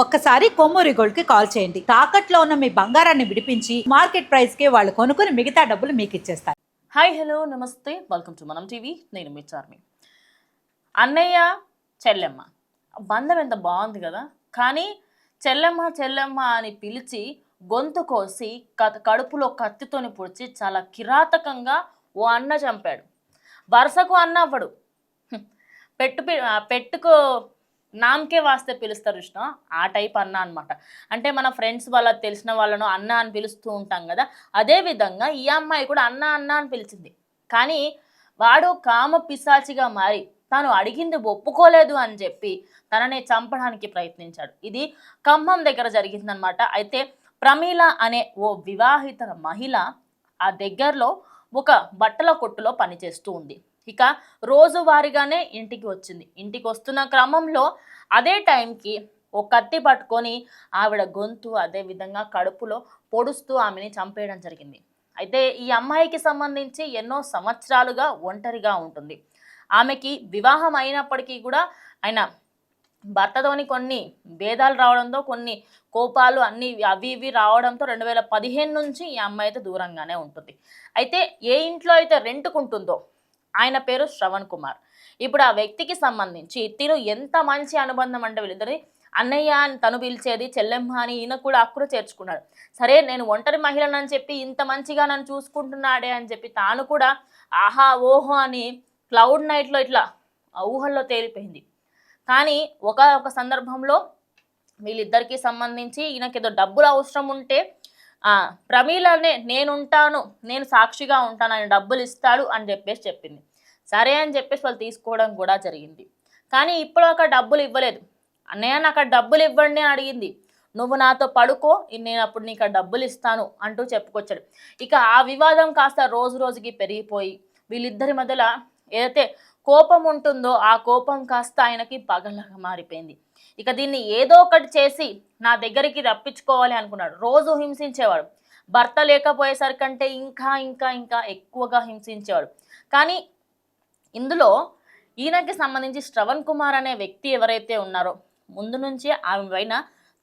ఒక్కసారి కొమ్మూరి గోల్డ్కి కాల్ చేయండి. తాకట్లో ఉన్న మీ బంగారాన్ని విడిపించి మార్కెట్ ప్రైస్కి వాళ్ళు కొనుక్కుని మిగతా డబ్బులు మీకు ఇచ్చేస్తారు. హాయ్ హలో నమస్తే. Welcome to Manam TV. నేను మీ చార్మి. అన్నయ్య చెల్లెమ్మ. బంధం ఎంత బాగుంది కదా. కానీ చెల్లెమ్మ చెల్లెమ్మ అని పిలిచి గొంతు కోసి కడుపులో కత్తితోని పొడిచి చాలా కిరాతకంగా ఓ అన్న చంపాడు. వరుసకు అన్న అవ్వడు. పెట్టు పెట్టుకో నామకే వాస్తే పిలుస్తారు ఇష్టం ఆ టైప్ అన్న అనమాట అంటే మన ఫ్రెండ్స్ వాళ్ళ తెలిసిన వాళ్ళను అన్న అని పిలుస్తూ ఉంటాం కదా. అదే విధంగా ఈ అమ్మాయి కూడా అన్న అన్న అని పిలిచింది. కానీ వాడు కామ పిశాచిగా మారి తాను అడిగింది ఒప్పుకోలేదు అని చెప్పి తనని చంపడానికి ప్రయత్నించాడు. ఇది ఖమ్మం దగ్గర జరిగిందనమాట అయితే ప్రమీల అనే ఓ వివాహిత మహిళ ఆ దగ్గరలో ఒక బట్టల కొట్టులో పనిచేస్తూ ఉంది. ఇక రోజువారీగానే ఇంటికి వచ్చింది. ఇంటికి వస్తున్న క్రమంలో అదే టైంకి ఒక కత్తి పట్టుకొని ఆవిడ గొంతు అదే విధంగా కడుపులో పొడుస్తూ ఆమెని చంపేయడం జరిగింది. అయితే ఈ అమ్మాయికి సంబంధించి ఎన్నో సంవత్సరాలుగా ఒంటరిగా ఉంటుంది. ఆమెకి వివాహం అయినప్పటికీ కూడా ఆయన భర్తతోని కొన్ని భేదాలు రావడంతో కొన్ని కోపాలు అన్ని అవి ఇవి రావడంతో రెండు వేల పదిహేను నుంచి ఈ అమ్మాయి అయితే దూరంగానే ఉంటుంది. అయితే ఏ ఇంట్లో అయితే రెంట్కుంటుందో ఆయన పేరు శ్రవణ్ కుమార్. ఇప్పుడు ఆ వ్యక్తికి సంబంధించి తిను ఎంత మంచి అనుబంధం అంటే వీళ్ళిద్దరి అన్నయ్య అని తను పిలిచేది చెల్లెమ్మ అని ఈయన కూడా అక్కుడు చేర్చుకున్నాడు. సరే నేను ఒంటరి మహిళనని అని చెప్పి ఇంత మంచిగా నన్ను చూసుకుంటున్నాడే అని చెప్పి తాను కూడా ఆహా ఓహో అని క్లౌడ్ నైట్లో ఇట్లా ఊహల్లో తేలిపోయింది. కానీ ఒక ఒక సందర్భంలో వీళ్ళిద్దరికీ సంబంధించి ఈయనకి ఏదో డబ్బులు అవసరం ఉంటే ప్రమీలనే నేనుంటాను నేను సాక్షిగా ఉంటాను ఆయన డబ్బులు ఇస్తాడు అని చెప్పేసి చెప్పింది. సరే అని చెప్పేసి వాళ్ళు తీసుకోవడం కూడా జరిగింది. కానీ ఇప్పుడు ఒక డబ్బులు ఇవ్వలేదు. అన్నయ్య నాకు డబ్బులు ఇవ్వండి అడిగింది. నువ్వు నాతో పడుకో నేను అప్పుడు నీకు డబ్బులు ఇస్తాను అంటూ చెప్పుకొచ్చాడు. ఇక ఆ వివాదం కాస్త రోజు రోజుకి పెరిగిపోయి వీళ్ళిద్దరి మధ్యలో ఏదైతే కోపం ఉంటుందో ఆ కోపం కాస్త ఆయనకి పగలగా మారిపోయింది. ఇక దీన్ని ఏదో ఒకటి చేసి నా దగ్గరికి రప్పించుకోవాలి అనుకున్నాడు. రోజు హింసించేవాడు. భర్త లేకపోయేసరికంటే ఇంకా ఇంకా ఇంకా ఎక్కువగా హింసించేవాడు. కానీ ఇందులో ఈయనకి సంబంధించి శ్రవణ్ కుమార్ అనే వ్యక్తి ఎవరైతే ఉన్నారో ముందు నుంచి ఆమె పైన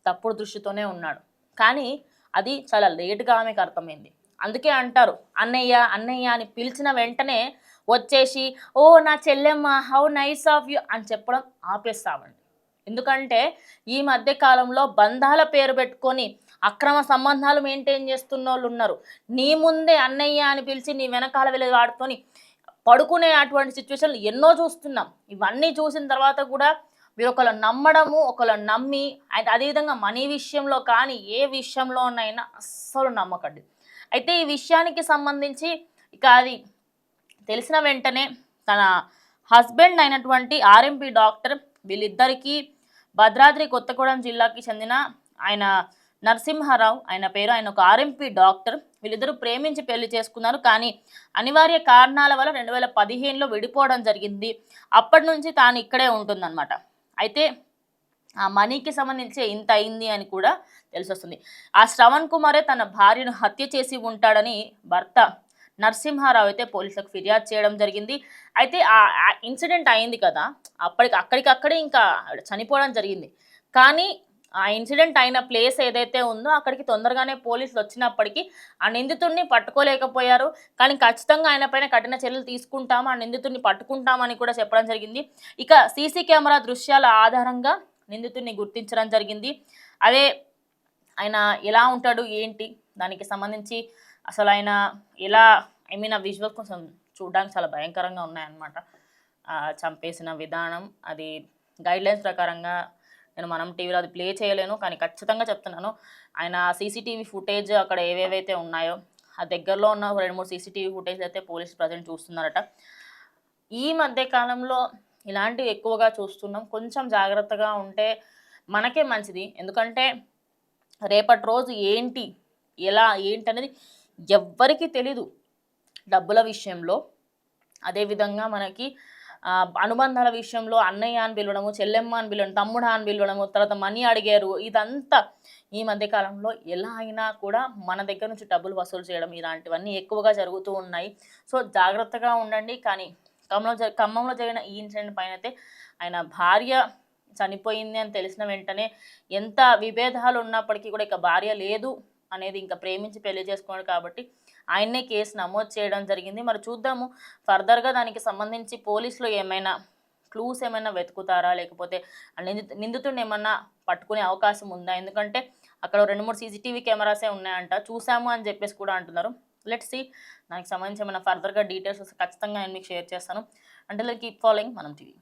తప్పుడు దృష్టితోనే ఉన్నాడు. కానీ అది చాలా లేటుగా ఆమెకు అర్థమైంది. అందుకే అంటారు అన్నయ్య అన్నయ్య అని పిలిచిన వెంటనే వచ్చేసి ఓ నా చెల్లెమ్మ హౌ నైస్ ఆఫ్ యూ అని చెప్పడం ఆపేస్తామండి. ఎందుకంటే ఈ మధ్య కాలంలో బంధాల పేరు పెట్టుకొని అక్రమ సంబంధాలు మెయింటైన్ చేస్తున్న వాళ్ళు ఉన్నారు. నీ ముందే అన్నయ్య అని పిలిచి నీ వెనకాల వెళ్ళి వాడుకొని పడుకునే అటువంటి సిచ్యువేషన్లు ఎన్నో చూస్తున్నాం. ఇవన్నీ చూసిన తర్వాత కూడా మీరు ఒకళ్ళు నమ్మడము ఒకళ్ళు నమ్మి అదేవిధంగా మనీ విషయంలో కానీ ఏ విషయంలోనైనా అస్సలు నమ్మకండి. అయితే ఈ విషయానికి సంబంధించి ఇక అది తెలిసిన వెంటనే తన హస్బెండ్ అయినటువంటి ఆర్ఎంపీ డాక్టర్ వీళ్ళిద్దరికీ భద్రాద్రి కొత్తగూడెం జిల్లాకి చెందిన ఆయన నరసింహారావు ఆయన పేరు ఆయన ఒక ఆర్ఎంపీ డాక్టర్. వీళ్ళిద్దరూ ప్రేమించి పెళ్ళి చేసుకున్నారు. కానీ అనివార్య కారణాల వల్ల రెండు వేల పదిహేనులో విడిపోవడం జరిగింది. అప్పటి నుంచి తాను ఇక్కడే ఉంటుందన్నమాట. అయితే ఆ మనీకి సంబంధించి ఇంత అయింది అని కూడా తెలిసొస్తుంది. ఆ శ్రవణ్ కుమారే తన భార్యను హత్య చేసి ఉంటాడని భర్త నరసింహారావు అయితే పోలీసులకు ఫిర్యాదు చేయడం జరిగింది. అయితే ఆ ఇన్సిడెంట్ అయింది కదా అప్పటికి అక్కడికక్కడే ఇంకా చనిపోవడం జరిగింది. కానీ ఆ ఇన్సిడెంట్ అయిన ప్లేస్ ఏదైతే ఉందో అక్కడికి తొందరగానే పోలీసులు వచ్చినప్పటికీ ఆ నిందితుడిని పట్టుకోలేకపోయారు. కానీ ఖచ్చితంగా ఆయన పైన కఠిన చర్యలు తీసుకుంటాము ఆ నిందితుడిని పట్టుకుంటామని కూడా చెప్పడం జరిగింది. ఇక సీసీ కెమెరా దృశ్యాల ఆధారంగా నిందితుడిని గుర్తించడం జరిగింది. అదే ఆయన ఎలా ఉంటాడు ఏంటి దానికి సంబంధించి అసలు ఆయన ఎలా ఐ మీన్ ఆ విజువల్ కొంచెం చూడడానికి చాలా భయంకరంగా ఉన్నాయన్నమాట. చంపేసిన విధానం అది గైడ్లైన్స్ ప్రకారంగా నేను మనం టీవీలో అది ప్లే చేయలేను కానీ ఖచ్చితంగా చెప్తున్నాను. ఆయన సీసీటీవీ ఫుటేజ్ అక్కడ ఏవేవైతే ఉన్నాయో ఆ దగ్గరలో ఉన్న రెండు మూడు సీసీటీవీ ఫుటేజ్ అయితే పోలీసు ప్రజెంట్ చూస్తున్నారట. ఈ మధ్య కాలంలో ఇలాంటివి ఎక్కువగా చూస్తున్నాం. కొంచెం జాగ్రత్తగా ఉంటే మనకే మంచిది. ఎందుకంటే రేపటి రోజు ఏంటి ఎలా ఏంటి అనేది ఎవ్వరికీ తెలీదు డబ్బుల విషయంలో. అదేవిధంగా మనకి అనుబంధాల విషయంలో అన్నయ్య అని పిలవడము చెల్లెమ్మ అని పిలవడం తమ్ముడు అని పిలవడము తర్వాత మనీ అడిగారు ఇదంతా ఈ మధ్యకాలంలో ఎలా అయినా కూడా మన దగ్గర నుంచి డబ్బులు వసూలు చేయడం ఇలాంటివన్నీ ఎక్కువగా జరుగుతూ ఉన్నాయి. సో జాగ్రత్తగా ఉండండి. కానీ ఖమ్మంలో జ ఖమ్మంలో జరిగిన ఈ ఇన్సిడెంట్ పైన అయితే ఆయన భార్య చనిపోయింది అని తెలిసిన వెంటనే ఎంత విభేదాలు ఉన్నప్పటికీ కూడా ఇక భార్య లేదు. అనేది ఇంకా ప్రేమించి పెళ్ళి చేసుకున్నాడు కాబట్టి ఆయన్నే కేసు నమోదు చేయడం జరిగింది. మరి చూద్దాము. ఫర్దర్గా దానికి సంబంధించి పోలీసులు ఏమైనా క్లూస్ ఏమైనా వెతుకుతారా? లేకపోతే నిందితు నిందితుడిని ఏమన్నా పట్టుకునే అవకాశం ఉందా? ఎందుకంటే అక్కడ రెండు మూడు సీసీటీవీ కెమెరాసే ఉన్నాయంట. చూసాము అని చెప్పేసి కూడా అంటున్నారు. Let see. దానికి సంబంధించి ఏమైనా ఫర్దర్గా డీటెయిల్స్ ఖచ్చితంగా నేను మీకు షేర్ చేస్తాను. అంటే కీప్ ఫాలోయింగ్. మనం టీవీ